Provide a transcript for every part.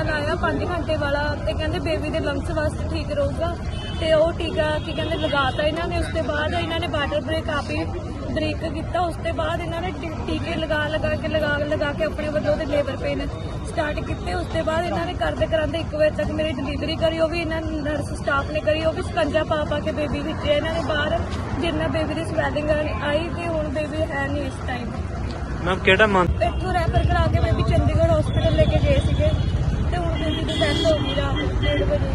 ਟੀਕਾ ਲਾਇਆ 5 ਘੰਟੇ ਵਾਲਾ ਤੇ ਕਹਿੰਦੇ ਬੇਬੀ ਦੇ ਲੰਗਸ ਵਾਸਤੇ ਠੀਕ ਰਹੂਗਾ। ਤੇ ਉਹ ਟੀਕਾ ਕੀ ਕਹਿੰਦੇ ਲਗਾਤਾ ਇਹਨਾਂ ਨੇ ਉਸ ਤੋਂ ਬਾਅਦ ਇਹਨਾਂ ਨੇ ਵਾਟਰ ਬ੍ਰੇਕ ਆਪੀ ਬ੍ਰੇਕ ਕੀਤਾ। ਉਸ ਤੋਂ ਬਾਅਦ ਇਹਨਾਂ ਨੇ ਟੀਕੇ ਲਗਾ ਲਗਾ ਕੇ ਲਗਾ ਲਗਾ ਕੇ ਆਪਣੇ ਵੱਲੋਂ ਤੇ ਲੇਬਰ ਪੇਨ ਸਟਾਰਟ ਕੀਤੇ। ਉਸ ਤੋਂ ਬਾਅਦ ਇਹਨਾਂ ਨੇ ਕਰਦੇ ਕਰਾਂਦੇ 1 ਵਜੇ ਤੱਕ ਮੇਰੀ ਡਿਲੀਵਰੀ ਕਰੀ। ਉਹ ਵੀ ਇਹਨਾਂ ਨਰਸ ਸਟਾਫ ਨੇ ਕਰੀ। ਉਹ ਵੀ ਸਕੰਜਾ ਪਾ ਪਾ ਕੇ ਬੇਬੀ ਵਿੱਚ ਇਹਨਾਂ ਨੇ ਬਾਹਰ ਜਿੰਨਾ ਬੇਬੀ ਦੀ ਸਵੈਲਿੰਗ ਆਈ ਤੇ ਹੁਣ ਬੇਬੀ ਹੈ ਨਹੀਂ ਇਸ ਟਾਈਮ ਮੈਮ ਕਿਹੜਾ ਮੰਥ ਇੱਥੋਂ ਰੈਫਰ ਕਰਾ ਕੇ ਬੇਬੀ ਚੰਡੀਗੜ੍ਹ ਹਸਪੀਟਲ ਲੈ ਕੇ ਗਏ ਸੀਗੇ। ਤੇ ਹੁਣ ਬੇਬੀ ਦੀ ਡੈਥ ਹੋ ਗਈ ਰਾਤ 1:30 ਵਜੇ।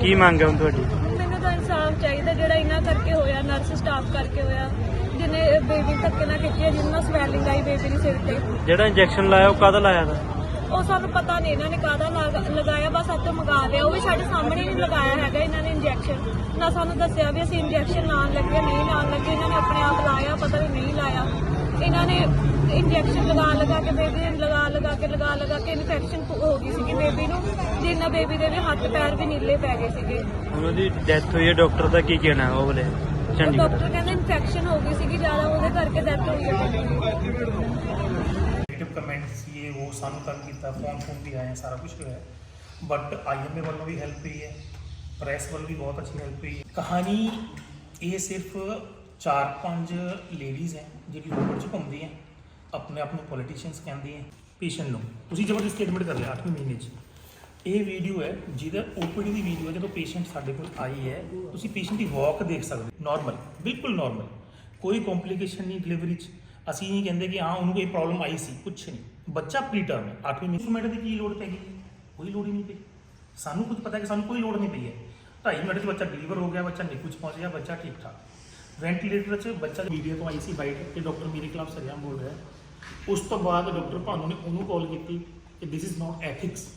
ਕੀ ਮੰਗ ਹੈ ਹੁਣ ਤੁਹਾਡੀ? ਮੈਨੂੰ ਤਾਂ ਇਨਸਾਫ ਚਾਹੀਦਾ ਜਿਹੜਾ ਇਹਨਾਂ ਕਰਕੇ ਹੋਇਆ ਨਰਸ ਸਟਾਫ ਕਰਕੇ ਹੋਇਆ ਜਿਹਨੇ ਬੇਬੀ ਧੱਕੇ ਨਾਲ ਕੀਤੀ ਹੈ ਜਿਹਨਾਂ ਸਵੈਲਿੰਗ ਆਈ ਬੇਬੀ ਦੇ ਸਿਰ ਤੇ। ਜਿਹੜਾ ਇੰਜੈਕਸ਼ਨ ਲਾਇਆ ਉਹ ਕਾਹਦਾ ਲਾਇਆ ਦਾ ਉਹ ਸਾਨੂੰ ਪਤਾ ਨਹੀਂ ਇਹਨਾਂ ਨੇ ਕਾਹਦਾ ਲਗਾ- ਲਗਾਇਆ ਬਸ ਅੱਜ ਮੰਗਾ ਲਿਆ। ਉਹ ਵੀ ਸਾਡੇ ਸਾਹਮਣੇ ਨਹੀਂ ਲਗਾਇਆ ਹੈਗਾ ਇਹਨਾਂ ਨੇ ਇੰਜੈਕਸ਼ਨ ਨਾ ਸਾਨੂੰ ਦੱਸਿਆ ਵੀ ਅਸੀਂ ਇੰਜੈਕਸ਼ਨ ਲਾਉਣ ਲੱਗੇ ਨਹੀਂ ਲਾਉਣ ਲੱਗੇ ਇਹਨਾਂ ਨੇ ਆਪਣੇ ਆਪ ਲਾਇਆ ਪਤਾ ਵੀ ਨਹੀਂ ਲਾਇਆ। ਇਹਨਾਂ ਨੇ ਇੰਜੈਕਸ਼ਨ ਲਗਾ ਲਗਾ ਕੇ ਬੇਬੀ ਨੂੰ ਲਗਾ ਲਗਾ ਕੇ ਲਗਾ ਲਗਾ ਕੇ ਇਨਫੈਕਸ਼ਨ ਹੋ ਗਈ ਸੀਗੀ ਬੇਬੀ ਨੂੰ ਜਿੰਨਾ ਬੇਬੀ ਦੇ ਵੀ ਹੱਥ ਪੈਰ ਵੀ ਨੀਲੇ ਪੈ ਗਏ ਸੀਗੇ। ਉਹਨਾਂ ਦੀ ਡੈਥ ਹੋਈ ਹੈ ਡਾਕਟਰ ਦਾ ਕੀ ਕਹਿਣਾ ਹੈ ਉਹ ਬਲੇ ਚੰਡੀਗੜ੍ਹ ਡਾਕਟਰ ਕਹਿੰਦੇ ਇਨਫੈਕਸ਼ਨ ਹੋ ਗਈ ਸੀਗੀ ਜ਼ਿਆਦਾ ਉਹਦੇ ਕਰਕੇ ਡੈਥ ਹੋਈ ਹੈ। ਨੈਗੇਟਿਵ ਕਮੈਂਟਸ ਇਹ ਉਹ ਸਾਨੂੰ ਤੰਗ ਕੀਤਾ ਫੋਨ ਫੋਨ ਵੀ ਆਏ ਸਾਰਾ ਕੁਝ ਹੋਇਆ। ਬਟ ਆਈਐਮਏ ਵੱਲੋਂ ਵੀ ਹੈਲਪ ਹੋਈ ਹੈ ਪ੍ਰੈਸ ਵੱਲੋਂ ਵੀ ਬਹੁਤ ਅੱਛੀ ਹੈਲਪ ਹੋਈ ਹੈ। ਕਹਾਣੀ ਇਹ ਸਿਰਫ ਚਾਰ ਪੰਜ ਲੇਡੀਜ਼ ਹੈ ਜਿਹੜੀ ਰੋਡ 'ਚ ਘੁੰਮਦੀਆਂ। ਆਪਣੇ ਆਪ ਨੂੰ ਪੋਲੀਟੀਸ਼ੀਅਨਸ ਕਹਿੰਦੀਆਂ ਪੇਸ਼ੈਂਟ ਨੂੰ। ਤੁਸੀਂ ਜ਼ਬਰਦਸਤ ਸਟੇਟਮੈਂਟ ਕਰ ਲਿਆ 8ਵੇਂ ਮਹੀਨੇ 'ਚ। ਇਹ ਵੀਡੀਓ ਹੈ ਜਿਹਦਾ ਓਪੀਡੀ ਦੀ ਵੀਡੀਓ ਹੈ, ਜਦੋਂ ਪੇਸ਼ੈਂਟ ਸਾਡੇ ਕੋਲ ਆਈ ਹੈ, ਤੁਸੀਂ ਪੇਸ਼ੈਂਟ ਦੀ ਵਾਕ ਦੇਖ ਸਕਦੇ ਨਾਰਮਲ ਬਿਲਕੁਲ ਨਾਰਮਲ ਕੋਈ ਕੰਪਲਿਕੇਸ਼ਨ ਨਹੀਂ ਡਿਲੀਵਰੀ 'ਚ। ਅਸੀਂ ਨਹੀਂ ਕਹਿੰਦੇ ਕਿ ਹਾਂ, ਉਹਨੂੰ ਕੋਈ ਪ੍ਰੋਬਲਮ ਆਈ ਸੀ ਕੁਝ ਨਹੀਂ। ਬੱਚਾ ਪ੍ਰੀ ਟਰਮ ਹੈ 8ਵੀਂ ਮਿੰਟ ਦੀ ਕੀ ਲੋੜ ਪੈ ਗਈ ਕੋਈ ਲੋੜ ਹੀ ਨਹੀਂ ਪਈ। ਸਾਨੂੰ ਕੁਝ ਪਤਾ ਹੈ ਕਿ ਸਾਨੂੰ ਕੋਈ ਲੋੜ ਨਹੀਂ ਪਈ ਹੈ। 2.5 ਮਿੰਟ 'ਚ ਬੱਚਾ ਡਿਲੀਵਰ ਹੋ ਗਿਆ, ਬੱਚਾ ਨਿਕੂ 'ਚ ਪਹੁੰਚ ਗਿਆ ਬੱਚਾ ਠੀਕ ਠਾਕ ਵੈਂਟੀਲੇਟਰ 'ਚ ਬੱਚਾ ਮੀਡੀਆ ਤੋਂ ਆਈ ਸੀ ਬਾਈਟ ਕਿ ਡਾਕਟਰ ਮੇਰੇ ਖਿਲਾਫ ਸਰਿਆਮ ਬੋਲ ਰਿਹਾ। ਉਸ ਤੋਂ ਬਾਅਦ ਡਾਕਟਰ ਭਾਨੂ ਨੇ ਉਹਨੂੰ ਕਾਲ ਕੀਤੀ ਕਿ ਦਿਸ ਇਜ਼ ਨਾਟ ਐਥਿਕਸ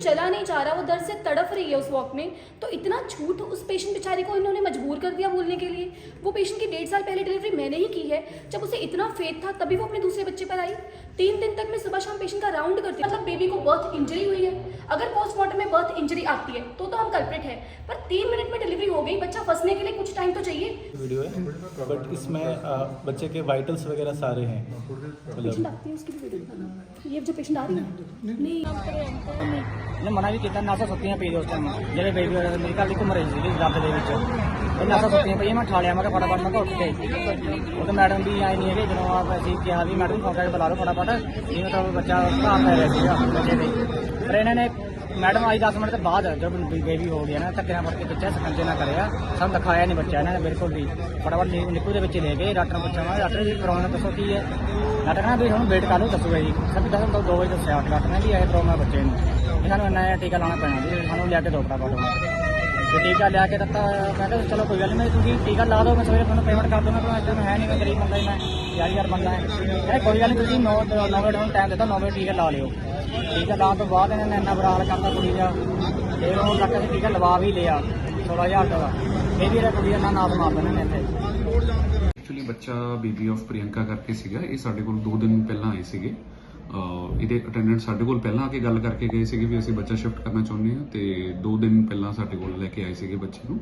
चला नहीं जा रहा वो दर्द से तड़फ रही है उस वॉक में तो इतना झूठ उस पेशेंट बेचारे को इन्होंने मजबूर कर दिया बोलने के लिए वो पेशेंट की डेढ़ साल पहले डिलीवरी मैंने ही की है जब उसे इतना फेथ था तभी वो अपने दूसरे बच्चे पर आई तीन दिन तक मैं सुबह शाम पेशेंट का राउंड करती हूँ मतलब बेबी को बर्थ इंजरी हुई है अगर पोस्टमार्टम में बर्थ इंजरी आती है तो तो हम कल्प्रिट है पर तीन मिनट में डिलीवरी हो गई बच्चा फंसने के लिए कुछ टाइम तो चाहिए वीडियो है बट इसमें अ, बच्चे के वाइटल्स वगैरह सारे हैं पेशेंट मतलब आती है उसकी भी वीडियो बनाना ये जो पेशेंट आ रही है नहीं ਇਹਨੇ ਮਨਾ ਵੀ ਕੀਤਾ ਨਾਸਾ ਸੁੱਤੀਆਂ ਪਈ ਉਸ ਟਾਈਮ ਜਿਹੜੇ ਬੇਬੀ ਮੇਰੀ ਘਰ ਦੀ ਘੁੰਮ ਰਹੀ ਸੀ ਰੱਬ ਦੇ ਵਿੱਚ ਇਹ ਨਾਸਾ ਸੁੱਤੀਆਂ ਪਈਆਂ, ਮੈਂ ਠਾਲਿਆ ਮੈਂ ਕਿਹਾ ਫਟਾਫਟ ਮੈਂ ਕਿਹਾ ਉੱਠ ਕੇ। ਉਹ ਤਾਂ ਮੈਡਮ ਵੀ ਆਈ ਨਹੀਂ ਹੈਗੇ, ਜਦੋਂ ਆਪ ਅਸੀਂ ਕਿਹਾ ਵੀ ਮੈਡਮ ਫੋਨ ਕਰਕੇ ਬੁਲਾ ਲਓ ਫਟਾਫਟ। ਜਿਵੇਂ ਤਾਂ ਬੱਚਾ ਘਰ ਪੈ ਰਿਹਾ ਸੀਗਾ, ਬੱਚੇ ਦੇ। ਪਰ ਇਹਨਾਂ ਨੇ ਮੈਡਮ ਆਈ 10 ਮਿੰਟ ਤੋਂ ਬਾਅਦ ਜਦ ਬੇਬੀ ਹੋ ਗਿਆ ਨਾ, ਧੱਕੇ ਨਾਲ ਫੜ ਕੇ ਪਿੱਛੇ ਸਕੰਜੇ ਨਾ ਕਰਿਆ। ਸਾਨੂੰ ਦਿਖਾਇਆ ਨਹੀਂ ਬੱਚਾ ਇਹਨਾਂ ਨੇ, ਬਿਲਕੁਲ ਵੀ। ਫਟਾਫਟ ਨੀ- ਨਿੱਕੂ ਦੇ ਵਿੱਚ ਲੈ ਗਏ, ਡਾਕਟਰ ਨੂੰ ਪੁੱਛਿਆ, ਮੈਂ ਡਾਕਟਰ ਜੀ ਪ੍ਰੋਬਲਮ ਦੱਸੋ ਕੀ ਹੈ? ਡਾਕਟਰ ਕਹਿੰਦਾ, ਵੀ ਹੁਣ ਵੇਟ ਕਰ ਲਓ, ਦੱਸੂਗਾ ਜੀ। ਸਭ ਦਸ ਤੋਂ 2 ਵਜੇ ਦੱਸਿਆ, ਡਾਕਟਰ ਨੇ ਵੀ ਇਹ ਪ੍ਰੋਬਲਮ ਹੈ ਬੱਚੇ ਨੂੰ। ਇਹਨਾਂ ਨੂੰ ਇੰਨਾ ਟੀਕਾ ਲਾਉਣਾ ਪੈਣਾ ਜੀ, ਸਾਨੂੰ ਲਿਆ ਕੇ ਦੋ ਫਟਾਫਟ। ਤੇ ਟੀਕਾ ਲਿਆ ਕੇ ਦਿੱਤਾ। ਮੈਂ ਕਿਹਾ ਚਲੋ ਕੋਈ ਗੱਲ ਨਹੀਂ ਤੁਸੀਂ ਟੀਕਾ ਲਾ ਦਿਓ, ਮੈਂ ਸਵੇਰੇ ਤੁਹਾਨੂੰ ਪੇਮੈਂਟ ਕਰ ਦੂੰਗਾ ਪਰ ਅੱਜ ਹੈ ਨਹੀਂ ਮੈਂ ਗਰੀਬ ਬੰਦਾ ਹੀ ਮੈਂ ਯਾਰ ਬੰਦਾ ਹੈ। ਕਹਿੰਦੇ ਕੋਈ ਗੱਲ ਨਹੀਂ ਤੁਸੀਂ 9 9 ਵਜੇ ਟਾਈਮ ਦਿੱਤਾ 9 ਵਜੇ ਟੀਕਾ ਲਾ ਲਿਓ। ਟੀਕਾ ਲਾਉਣ ਤੋਂ ਬਾਅਦ ਇਹਨਾਂ ਨੇ ਇੰਨਾ ਬੁਰਾ ਹਾਲ ਕਰਤਾ ਕੁੜੀ ਦਾ। ਫਿਰ ਉਹ ਤੱਕ ਅਸੀਂ ਟੀਕਾ ਲਵਾ ਵੀ ਲਿਆ 16000 ਦਾ। ਇਹ ਵੀ ਇਹ ਕੁੜੀ ਦਾ ਨਾਮ ਮਾਰ ਦੇਣਾ ਨੇ ਇੱਥੇ। ਐਕਚੁਅਲੀ ਬੱਚਾ ਬੇਬੀ ਆਫ ਪ੍ਰਿਯੰਕਾ ਕਰਕੇ ਸੀਗਾ, ਇਹ ਸਾਡੇ ਕੋਲ 2 ਦਿਨ ਪਹਿਲਾਂ ਆਏ ਸੀਗੇ। ਇਹਦੇ ਅਟੈਂਡੈਂਟ ਸਾਡੇ ਕੋਲ ਪਹਿਲਾਂ ਆ ਕੇ ਗੱਲ ਕਰਕੇ ਗਏ ਸੀਗੇ ਵੀ ਅਸੀਂ ਬੱਚਾ ਸ਼ਿਫਟ ਕਰਨਾ ਚਾਹੁੰਦੇ ਹਾਂ ਤੇ 2 ਦਿਨ ਪਹਿਲਾਂ ਸਾਡੇ ਕੋਲ ਲੈ ਕੇ ਆਏ ਸੀਗੇ ਬੱਚੇ ਨੂੰ।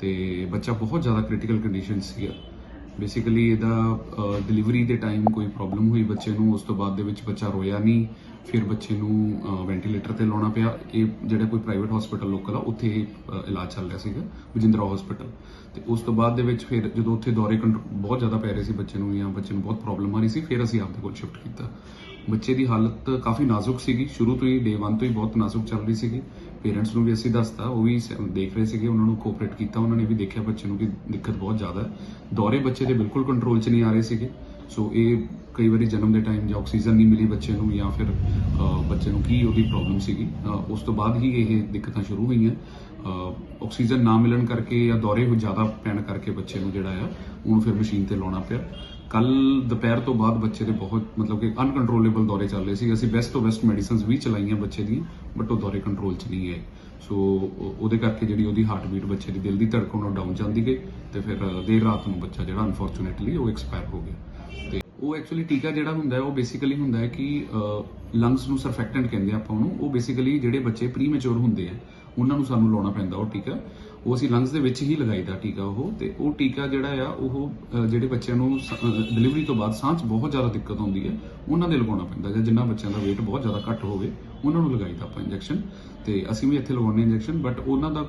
ਤੇ ਬੱਚਾ ਬਹੁਤ ਜ਼ਿਆਦਾ ਕ੍ਰਿਟੀਕਲ ਕੰਡੀਸ਼ਨ ਸੀਗਾ। ਬੇਸਿਕਲੀ ਇਹਦਾ ਡਿਲੀਵਰੀ ਦੇ ਟਾਈਮ ਕੋਈ ਪ੍ਰੋਬਲਮ ਹੋਈ ਬੱਚੇ ਨੂੰ ਉਸ ਤੋਂ ਬਾਅਦ ਦੇ ਵਿੱਚ ਬੱਚਾ ਰੋਇਆ ਨਹੀਂ। ਫਿਰ ਬੱਚੇ ਨੂੰ ਵੈਂਟੀਲੇਟਰ ਤੇ ਲਾਉਣਾ ਪਿਆ। ਇਹ ਜਿਹੜਾ ਕੋਈ ਪ੍ਰਾਈਵੇਟ ਹਸਪੀਟਲ ਲੋਕਲ ਆ ਉੱਥੇ ਇਹ, ਇਲਾਜ ਚੱਲ ਰਿਹਾ ਸੀਗਾ ਬਜਿੰਦਰਾ ਹਸਪੀਟਲ ਤੇ ਉਸ ਤੋਂ ਬਾਅਦ ਦੇ ਵਿੱਚ ਫਿਰ ਜਦੋਂ ਉੱਥੇ ਦੌਰੇ ਕੰਟਰੋ- ਬਹੁਤ ਜ਼ਿਆਦਾ ਪੈ ਰਹੇ ਸੀ ਬੱਚੇ ਨੂੰ ਜਾਂ ਬੱਚੇ ਨੂੰ ਬਹੁਤ ਪ੍ਰੋਬਲਮ ਆ ਰਹੀ ਸੀ ਫਿਰ ਅਸੀਂ ਆਪਦੇ ਕੋਲ ਸ਼ਿਫਟ ਕੀਤਾ। ਬੱਚੇ ਦੀ ਹਾਲਤ ਕਾਫੀ ਨਾਜ਼ੁਕ ਸੀਗੀ। ਸ਼ੁਰੂ ਤੋਂ ਹੀ ਡੇ 1 ਤੋਂ ਹੀ ਬਹੁਤ ਨਾਜ਼ੁਕ ਚੱਲ ਰਹੀ ਸੀਗੀ। ਪੇਰੈਂਟਸ ਨੂੰ ਵੀ ਅਸੀਂ ਦੱਸਤਾ, ਉਹ ਵੀ ਦੇਖ ਰਹੇ ਸੀਗੇ, ਉਹਨਾਂ ਨੂੰ ਕੋਆਪਰੇਟ ਕੀਤਾ, ਉਹਨਾਂ ਨੇ ਵੀ ਦੇਖਿਆ ਬੱਚੇ ਨੂੰ ਕਿ ਦਿੱਕਤ ਬਹੁਤ ਜ਼ਿਆਦਾ ਹੈ। ਦੌਰੇ ਬੱਚੇ ਦੇ ਬਿਲਕੁਲ ਕੰਟਰੋਲ 'ਚ ਨਹੀਂ ਆ ਰਹੇ ਸੀਗੇ। ਸੋ ਇਹ ਕਈ ਵਾਰੀ ਜਨਮ ਦੇ ਟਾਈਮ ਜਾਂ ਆਕਸੀਜਨ ਨਹੀਂ ਮਿਲੀ ਬੱਚੇ ਨੂੰ ਜਾਂ ਫਿਰ ਬੱਚੇ ਨੂੰ ਕੀ ਉਹਦੀ ਪ੍ਰੋਬਲਮ ਸੀਗੀ। ਉਸ ਤੋਂ ਬਾਅਦ ਹੀ ਇਹ ਦਿੱਕਤਾਂ ਸ਼ੁਰੂ ਹੋਈਆਂ। ਆਕਸੀਜਨ ਨਾ ਮਿਲਣ ਕਰਕੇ ਜਾਂ ਦੌਰੇ ਹੋ ਜ਼ਿਆਦਾ ਪੈਣ ਕਰਕੇ ਬੱਚੇ ਨੂੰ ਜਿਹੜਾ ਆ, ਉਹਨੂੰ ਫਿਰ ਮਸ਼ੀਨ ਤੇ ਲਾਉਣਾ ਪਿਆ। ਕੱਲ ਦੁਪਹਿਰ ਤੋਂ ਬਾਅਦ ਬੱਚੇ ਦੇ ਬਹੁਤ, ਮਤਲਬ ਕਿ ਅਨਕੰਟਰੋਲੇਬਲ ਦੌਰੇ ਚੱਲ ਰਹੇ ਸੀ ਅਸੀਂ ਬੈਸਟ ਤੋਂ ਬੈਸਟ ਮੈਡੀਸਿਨਸ ਵੀ ਚਲਾਈਆਂ ਬੱਚੇ ਦੀਆਂ ਬਟ ਉਹ ਦੌਰੇ ਕੰਟਰੋਲ 'ਚ ਨਹੀਂ ਆਏ। ਸੋ ਉਹਦੇ ਕਰਕੇ ਜਿਹੜੀ ਉਹਦੀ ਹਾਰਟ ਬੀਟ ਬੱਚੇ ਦੀ ਦਿਲ ਦੀ ਧੜਕਣ ਉਹ ਡਾਊਨ ਜਾਂਦੀ ਗਈ ਤੇ ਫਿਰ ਦੇਰ ਰਾਤ ਨੂੰ ਬੱਚਾ ਜਿਹੜਾ ਅਨਫੋਰਚੂਨੇਟਲੀ ਉਹ ਐਕਸਪਾਇਰ ਹੋ ਗਿਆ। ਤੇ ਉਹ ਐਕਚੁਅਲੀ ਟੀਕਾ ਜਿਹੜਾ ਹੁੰਦਾ ਹੈ, ਉਹ ਬੇਸਿਕਲੀ ਹੁੰਦਾ ਹੈ ਕਿ ਲੰਗਸ ਨੂੰ ਸਰਫੈਕਟੈਂਟ ਕਹਿੰਦੇ ਆਪਾਂ ਉਹਨੂੰ। ਉਹ ਬੇਸਿਕਲੀ ਜਿਹੜੇ ਬੱਚੇ ਪ੍ਰੀਮੈਚੁਰ ਹੁੰਦੇ ਆ ਉਹਨਾਂ ਨੂੰ ਸਾਨੂੰ ਲਾਉਣਾ ਪੈਂਦਾ ਉਹ ਟੀਕਾ। ਉਹ ਅਸੀਂ ਲੰਗਸ ਦੇ ਵਿੱਚ ਹੀ ਲਗਾਈਦਾ ਟੀਕਾ ਉਹ ਤੇ ਉਹ ਟੀਕਾ ਜਿਹੜਾ ਆ ਉਹ ਜਿਹੜੇ ਬੱਚਿਆਂ ਨੂੰ ਡਿਲੀਵਰੀ ਤੋਂ ਬਾਅਦ ਸਾਹ 'ਚ ਬਹੁਤ ਜ਼ਿਆਦਾ ਦਿੱਕਤ ਆਉਂਦੀ ਹੈ ਉਹਨਾਂ ਦੇ ਲਗਾਉਣਾ ਪੈਂਦਾ ਜਾਂ ਜਿਨ੍ਹਾਂ ਬੱਚਿਆਂ ਦਾ weight ਬਹੁਤ ਜ਼ਿਆਦਾ ਘੱਟ ਹੋਵੇ ਉਹਨਾਂ ਨੂੰ ਲਗਾਈ ਆਪਾਂ ਇੰਜੈਕਸ਼ਨ ਤੇ ਅਸੀਂ ਵੀ ਇੱਥੇ ਲਗਾਉਣੇ ਇੰਜੈਕਸ਼ਨ ਬਟ ਉਹਨਾਂ ਦਾ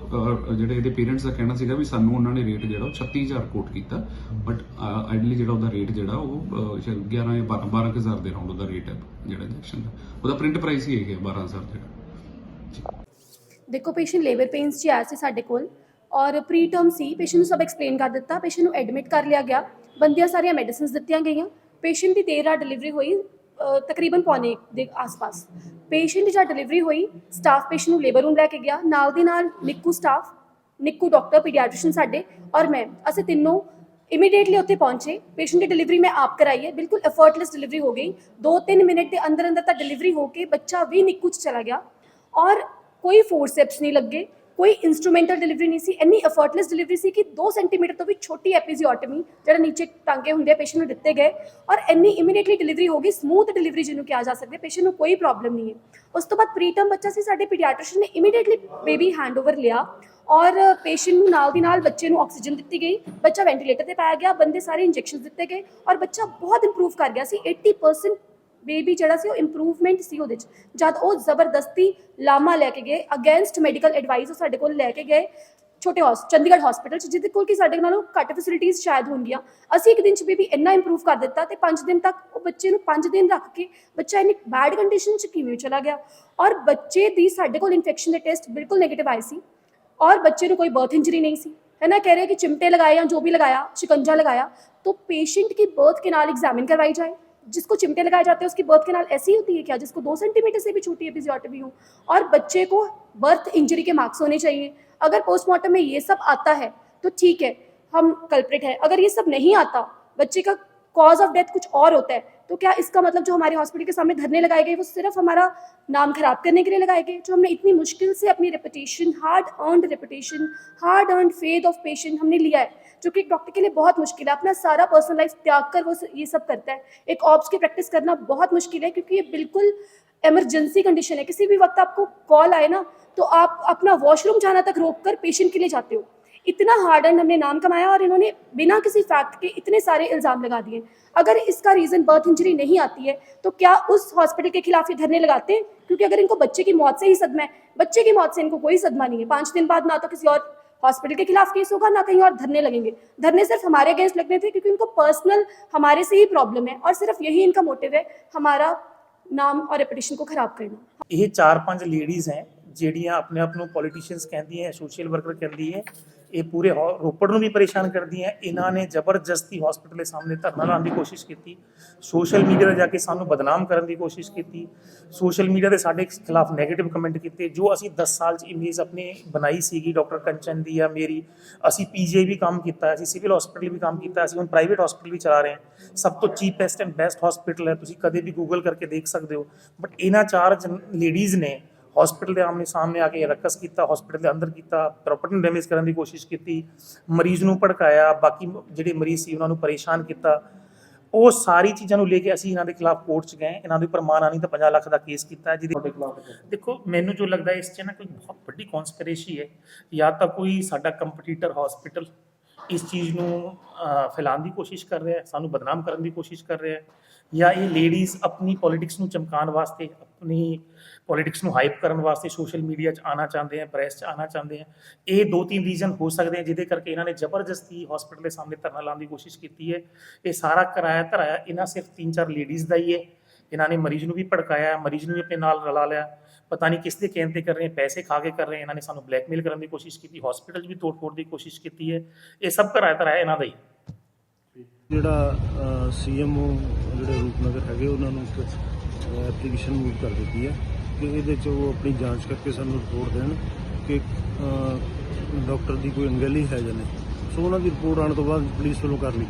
ਜਿਹੜੇ ਇਹਦੇ ਪੇਰੈਂਟਸ ਦਾ ਕਹਿਣਾ ਸੀਗਾ ਵੀ ਸਾਨੂੰ ਉਹਨਾਂ ਨੇ ਰੇਟ ਜਿਹੜਾ ਉਹ 36000 ਕੋਟ ਕੀਤਾ ਬਟ ਆਈਡਲੀ ਜਿਹੜਾ ਉਹਦਾ ਰੇਟ ਜਿਹੜਾ ਉਹ ਅਹ, ਸ਼ਾਇਦ 11 ਜਾਂ 12 12000 ਦੇ ਰਾਉਂਡ ਉਹਦਾ ਰੇਟ ਹੈ ਜਿਹੜਾ ਇੰਜੈਕਸ਼ਨ ਦਾ। ਉਹਦਾ ਪ੍ਰਿੰਟ ਪ੍ਰਾਈਸ ਹੀ ਹੈਗਾ 12000 ਜਿਹੜਾ। ਦੇਖੋ ਪੇਸ਼ੈਂਟ ਲੇਬਰ ਪੇਨਸ 'ਚ ਆਇਆ ਸੀ ਸਾਡੇ ਕੋਲ ਔਰ ਪ੍ਰੀ ਟਰਮ ਸੀ। ਪੇਸ਼ੈਂਟ ਨੂੰ ਸਭ ਐਕਸਪਲੇਨ ਕਰ ਦਿੱਤਾ। ਪੇਸ਼ੈਂਟ ਨੂੰ ਐਡਮਿਟ ਕਰ ਲਿਆ ਗਿਆ। ਬੰਦੀਆਂ ਸਾਰੀਆਂ ਮੈਡੀਸਿਨਸ ਦਿੱਤੀਆਂ ਗਈਆਂ। ਪੇਸ਼ੈਂਟ ਦੀ ਦੇਰ ਰਾਤ ਡਿਲੀਵਰੀ ਹੋਈ ਤਕਰੀਬਨ ਪੌਣੇ ਦੇ ਆਸ-ਪਾਸ। ਪੇਸ਼ੈਂਟ ਦੀ ਜਦ ਡਿਲੀਵਰੀ ਹੋਈ ਸਟਾਫ ਪੇਸ਼ੈਂਟ ਨੂੰ ਲੇਬਰ ਰੂਮ ਲੈ ਕੇ ਗਿਆ। ਨਾਲ ਦੀ ਨਾਲ ਨਿੱਕੂ ਸਟਾਫ ਨਿੱਕੂ ਡਾਕਟਰ ਪੀਡੀਆਟ੍ਰੀਸ਼ਨ ਸਾਡੇ ਔਰ ਮੈਂ। ਅਸੀਂ ਤਿੰਨੋਂ ਇਮੀਡੀਏਟਲੀ ਉੱਥੇ ਪਹੁੰਚੇ। ਪੇਸ਼ੈਂਟ ਦੀ ਡਿਲੀਵਰੀ ਮੈਂ ਆਪ ਕਰਾਈ ਹੈ। ਬਿਲਕੁਲ ਐਫਰਟਲੈਸ ਡਿਲੀਵਰੀ ਹੋ ਗਈ। 2-3 ਮਿੰਟ ਦੇ ਅੰਦਰ ਅੰਦਰ ਤਾਂ ਡਿਲੀਵਰੀ ਹੋ ਕੇ ਬੱਚਾ ਵੀ ਨਿੱਕੂ ਚ ਚਲਾ ਗਿਆ। ਔਰ ਕੋਈ ਫੋਰਸੈਪਸ ਨਹੀਂ ਲੱਗੇ, ਕੋਈ ਇਨਸਟਰੂਮੈਂਟਲ ਡਿਲੀਵਰੀ ਨਹੀਂ ਸੀ, ਇੰਨੀ ਐਫਰਟਲੈਸ ਡਿਲੀਵਰੀ ਸੀ ਕਿ 2 ਸੈਂਟੀਮੀਟਰ ਤੋਂ ਵੀ ਛੋਟੀ ਐਪੀਜ਼ੀਓਟਮੀ ਜਿਹੜਾ ਨੀਚੇ ਟਾਂਕੇ ਹੁੰਦੇ ਆ, ਪੇਸ਼ੈਂਟ ਨੂੰ ਦਿੱਤੇ ਗਏ, ਔਰ ਇੰਨੀ ਇਮੀਡੀਏਟਲੀ ਡਿਲੀਵਰੀ ਹੋ ਗਈ ਸਮੂਥ ਡਿਲੀਵਰੀ ਜਿਹਨੂੰ ਕਿਹਾ ਜਾ ਸਕਦਾ, ਪੇਸ਼ੈਂਟ ਨੂੰ ਕੋਈ ਪ੍ਰੋਬਲਮ ਨਹੀਂ ਹੈ। ਉਸ ਤੋਂ ਬਾਅਦ ਪ੍ਰੀਟਰਮ ਬੱਚਾ ਸੀ, ਸਾਡੇ ਪੀਡੀਆਟ੍ਰਿਸ਼ਨ ਨੇ ਇਮੀਡੀਏਟਲੀ ਬੇਬੀ ਹੈਂਡਓਵਰ ਲਿਆ, ਔਰ ਪੇਸ਼ੈਂਟ ਨੂੰ ਨਾਲ ਦੀ ਨਾਲ ਬੱਚੇ ਨੂੰ ਆਕਸੀਜਨ ਦਿੱਤੀ ਗਈ, ਬੱਚਾ ਵੈਂਟੀਲੇਟਰ ਤੇ ਪਾਇਆ ਗਿਆ, ਬੰਦੇ ਸਾਰੇ ਇੰਜੈਕਸ਼ਨ ਦਿੱਤੇ ਗਏ, ਔਰ ਬੱਚਾ ਬਹੁਤ ਇੰਪਰੂਵ ਕਰ ਗਿਆ ਸੀ 80% ਬੇਬੀ ਜਿਹੜਾ ਸੀ ਉਹ ਇੰਪਰੂਵਮੈਂਟ ਸੀ ਉਹਦੇ ਚ ਜਦ ਉਹ ਜ਼ਬਰਦਸਤੀ ਲਾਮਾ ਲੈ ਕੇ ਗਏ ਅਗੇਂਸਟ ਮੈਡੀਕਲ ਐਡਵਾਈਸ ਉਹ ਸਾਡੇ ਕੋਲ ਲੈ ਕੇ ਗਏ ਛੋਟੇ ਹੌਸ ਚੰਡੀਗੜ੍ਹ ਹਸਪੀਟਲ ਚ ਜਿਹਦੇ ਕੋਲ ਕਿ ਸਾਡੇ ਨਾਲੋਂ ਘੱਟ ਫੈਸਿਲਿਟੀਆਂ ਸ਼ਾਇਦ ਹੋਣਗੀਆਂ ਅਸੀਂ ਇੱਕ ਦਿਨ ਚ ਬੇਬੀ ਇੰਨਾ ਇੰਪਰੂਵ ਕਰ ਦਿੱਤਾ ਤੇ 5 ਦਿਨ ਤੱਕ ਉਹ ਬੱਚੇ ਨੂੰ 5 ਦਿਨ ਰੱਖ ਕੇ ਬੱਚਾ ਇੰਨੀ ਬੈਡ ਕੰਡੀਸ਼ਨ ਚ ਕਿਵੇਂ ਚਲਾ ਗਿਆ ਔਰ ਬੱਚੇ ਦੀ ਸਾਡੇ ਕੋਲ ਇਨਫੈਕਸ਼ਨ ਦੇ ਟੈਸਟ ਬਿਲਕੁਲ ਨੈਗੇਟਿਵ ਆਏ ਸੀ और बच्चे को कोई बर्थ इंजरी नहीं सी है ना कह रहे हैं कि चिमटे लगाए या जो भी लगाया शिकंजा लगाया तो पेशेंट की बर्थ केनाल एग्जामिन करवाई जाए जिसको चिमटे लगाए जाते हैं, उसकी बर्थ केनाल ऐसी होती है क्या? जिसको दो सेंटीमीटर से भी छोटी एपिजियोटमी हो, और बच्चे को बर्थ इंजरी के मार्क्स होने चाहिए। अगर पोस्टमार्टम में ये सब आता है तो ठीक है, हम कल्प्रिट है। अगर ये सब नहीं आता, बच्चे का कॉज ऑफ़ डेथ कुछ और होता है तो क्या इसका मतलब जो हमारे हॉस्पिटल के सामने धरने लगाए गए, वो सिर्फ़ हमारा नाम खराब करने के लिए लगाए गए? जो हमने इतनी मुश्किल से अपनी reputation hard earned reputation hard earned faith of patient हमने लिया है जो कि एक डॉक्टर के लिए बहुत मुश्किल है। अपना सारा पर्सनल लाइफ त्याग कर वो ये सब करता है। एक ऑप्स की प्रैक्टिस करना बहुत मुश्किल है क्योंकि ये बिल्कुल इमरजेंसी कंडीशन है। किसी भी वक्त आपको कॉल आए ना तो आप अपना वॉशरूम जाना तक रोक कर पेशेंट के लिए जाते हो। इतना हार्ड एंड हमने नाम कमाया और इन्होंने बिना किसी फैक्ट के इतने सारे इल्ज़ाम लगा दिए। अगर इसका रीज़न बर्थ इंजरी नहीं आती है तो क्या उस हॉस्पिटल के खिलाफ ये धरने लगाते हैं? क्योंकि अगर इनको बच्चे की मौत से ही सदमा है, बच्चे की मौत से इनको कोई सदमा नहीं है। पाँच दिन बाद ना तो किसी और हॉस्पिटल के खिलाफ केस होगा ना कहीं और धरने लगेंगे धरने सिर्फ हमारे अगेंस्ट लगने थे क्योंकि इनको पर्सनल हमारे से ही प्रॉब्लम है और सिर्फ यही इनका मोटिव है हमारा नाम और रेपुटेशन को खराब करना ਇਹ ਚਾਰ ਪੰਜ ਲੇਡੀਜ਼ ਹੈ ਜਿਹੜੀਆਂ ਆਪਣੇ ਆਪ ਨੂੰ ਪੋਲੀਟੀਸ਼ੀਅਨਸ ਕਹਿੰਦੀਆਂ ਹੈ ਸੋਸ਼ਲ ਵਰਕਰ ਕਹਿੰਦੀ ਹੈ ਇਹ ਪੂਰੇ ਹੌ- ਰੋਪੜ ਨੂੰ ਵੀ ਪਰੇਸ਼ਾਨ ਕਰਦੀਆਂ ਹੈ ਇਹਨਾਂ ਨੇ ਜ਼ਬਰਦਸਤੀ ਹਸਪੀਟਲ ਦੇ ਸਾਹਮਣੇ ਧਰਨਾ ਲਾਉਣ ਦੀ ਕੋਸ਼ਿਸ਼ ਕੀਤੀ ਸੋਸ਼ਲ ਮੀਡੀਆ ਤੇ ਜਾ ਕੇ ਸਾਨੂੰ ਬਦਨਾਮ ਕਰਨ ਦੀ ਕੋਸ਼ਿਸ਼ ਕੀਤੀ ਸੋਸ਼ਲ ਮੀਡੀਆ ਤੇ ਸਾਡੇ ਖਿਲਾਫ ਨੈਗੇਟਿਵ ਕਮੈਂਟ ਕੀਤੇ, ਜੋ ਅਸੀਂ 10 ਸਾਲ ਚ ਇਮੇਜ ਆਪਣੇ ਬਣਾਈ ਸੀਗੀ ਡਾਕਟਰ ਕੰਚਨ ਦੀ ਜਾਂ ਮੇਰੀ, ਅਸੀਂ ਪੀਜੀਆਈ ਵੀ ਕੰਮ ਕੀਤਾ, ਅਸੀਂ ਸਿਵਲ ਹਸਪੀਟਲ ਵੀ ਕੰਮ ਕੀਤਾ, ਅਸੀਂ ਹੁਣ ਪ੍ਰਾਈਵੇਟ ਹਸਪੀਟਲ ਵੀ ਚਲਾ ਰਹੇ ਹਾਂ। ਸਭ ਤੋਂ ਚੀਪੈਸਟ ਐਂਡ ਬੈਸਟ ਹਸਪੀਟਲ ਹੈ, ਤੁਸੀਂ ਕਦੇ ਵੀ ਗੂਗਲ ਕਰਕੇ ਦੇਖ ਸਕਦੇ ਹੋ ਬਟ ਇਹਨਾਂ ਚਾਰ ਲੇਡੀਜ਼ ਨੇ ਹਸਪੀਟਲ ਦੇ ਆਮਨੇ ਸਾਹਮਣੇ ਆ ਕੇ ਰਕਸ ਕੀਤਾ ਹਸਪੀਟਲ ਦੇ ਅੰਦਰ ਕੀਤਾ ਪ੍ਰਾਪਰਟੀ ਨੂੰ ਡੈਮੇਜ ਕਰਨ ਦੀ ਕੋਸ਼ਿਸ਼ ਕੀਤੀ ਮਰੀਜ਼ ਨੂੰ ਭੜਕਾਇਆ ਬਾਕੀ ਜਿਹੜੇ ਮਰੀਜ਼ ਸੀ ਉਹਨਾਂ ਨੂੰ ਪਰੇਸ਼ਾਨ ਕੀਤਾ। ਉਹ ਸਾਰੀ ਚੀਜ਼ਾਂ ਨੂੰ ਲੈ ਕੇ ਅਸੀਂ ਇਹਨਾਂ ਦੇ ਖਿਲਾਫ ਕੋਰਟ 'ਚ ਗਏ ਇਹਨਾਂ ਦੇ ਉੱਪਰ ਮਾਨਾਨੀ ਦਾ 50 ਲੱਖ ਦਾ ਕੇਸ ਕੀਤਾ ਜਿਹਦੇ ਦੇਖੋ ਮੈਨੂੰ ਜੋ ਲੱਗਦਾ ਇਸ 'ਚ ਨਾ ਕੋਈ ਬਹੁਤ ਵੱਡੀ ਕਨਸਪੀਰੇਸੀ ਹੈ ਜਾਂ ਤਾਂ ਕੋਈ ਸਾਡਾ ਕੰਪੀਟੀਟਰ ਹਸਪੀਟਲ ਇਸ ਚੀਜ਼ ਨੂੰ ਫੈਲਾਉਣ ਦੀ ਕੋਸ਼ਿਸ਼ ਕਰ ਰਿਹਾ ਹੈ ਸਾਨੂੰ ਬਦਨਾਮ ਕਰਨ ਦੀ ਕੋਸ਼ਿਸ਼ ਕਰ ਰਿਹਾ ਹੈ। ਜਾਂ ਇਹ ਲੇਡੀਜ਼ ਆਪਣੀ ਪੋਲਿਟਿਕਸ ਨੂੰ ਚਮਕਾਉਣ ਵਾਸਤੇ, ਆਪਣੀ ਪੋਲਿਟਿਕਸ ਨੂੰ ਹਾਈਪ ਕਰਨ ਵਾਸਤੇ ਸੋਸ਼ਲ ਮੀਡੀਆ 'ਚ ਆਣਾ ਚਾਹੁੰਦੇ ਆ ਪ੍ਰੈਸ 'ਚ ਆਣਾ ਚਾਹੁੰਦੇ ਆ, ਇਹ ਦੋ ਤਿੰਨ ਰੀਜ਼ਨ ਹੋ ਸਕਦੇ ਆ ਜਿਹਦੇ ਕਰਕੇ ਇਹਨਾਂ ਨੇ ਜ਼ਬਰਦਸਤੀ ਹਸਪੀਟਲ ਦੇ ਸਾਹਮਣੇ ਧਰਨਾ ਲਾਉਣ ਦੀ ਕੋਸ਼ਿਸ਼ ਕੀਤੀ ਹੈ। ਇਹ ਸਾਰਾ ਕਰਾਇਆ ਧਰਾਇਆ ਇਹਨਾਂ ਸਿਰਫ ਤਿੰਨ ਚਾਰ ਲੇਡੀਜ਼ ਦਾ ਹੀ ਹੈ। ਇਹਨਾਂ ਨੇ ਮਰੀਜ਼ ਨੂੰ ਵੀ ਭੜਕਾਇਆ, ਮਰੀਜ਼ ਨੂੰ ਵੀ ਆਪਣੇ ਨਾਲ ਰਲਾ ਲਿਆ। ਪਤਾ ਨਹੀਂ ਕਿਸ ਦੇ ਕਹਿਣ ਤੇ ਕਰ ਰਹੇ ਪੈਸੇ ਖਾ ਕੇ ਕਰ ਰਹੇ ਇਹਨਾਂ ਨੇ ਸਾਨੂੰ ਬਲੈਕਮੇਲ ਕਰਨ ਦੀ ਕੋਸ਼ਿਸ਼ ਕੀਤੀ ਹਸਪੀਟਲ 'ਚ ਵੀ ਤੋੜ-ਫੋੜ ਦੀ ਕੋਸ਼ਿਸ਼ ਕੀਤੀ ਹੈ। ਇਹ ਸਭ ਕਰਾਇਆ ਧਰਾਇਆ ਇਹਨਾਂ ਦਾ ਹੀ। ਜਿਹੜਾ ਸੀਐਮਓ ਜਿਹੜੇ ਰੂਪਨਗਰ ਹੈਗੇ, ਉਹਨਾਂ ਨੂੰ ਇੱਕ ਐਪਲੀਕੇਸ਼ਨ ਮੂਵ ਕਰ ਦਿੱਤੀ ਹੈ ਕਿ ਇਹਦੇ 'ਚ ਉਹ ਆਪਣੀ ਜਾਂਚ ਕਰਕੇ ਸਾਨੂੰ ਰਿਪੋਰਟ ਦੇਣ ਕਿ ਡਾਕਟਰ ਦੀ ਕੋਈ ਅਣਗਹਿਲੀ ਹੈ ਜਾਂ ਨਹੀਂ। ਸੋ ਉਹਨਾਂ ਦੀ ਰਿਪੋਰਟ ਆਉਣ ਤੋਂ ਬਾਅਦ ਪੁਲਿਸ ਵੱਲੋਂ ਕਰ ਲਈ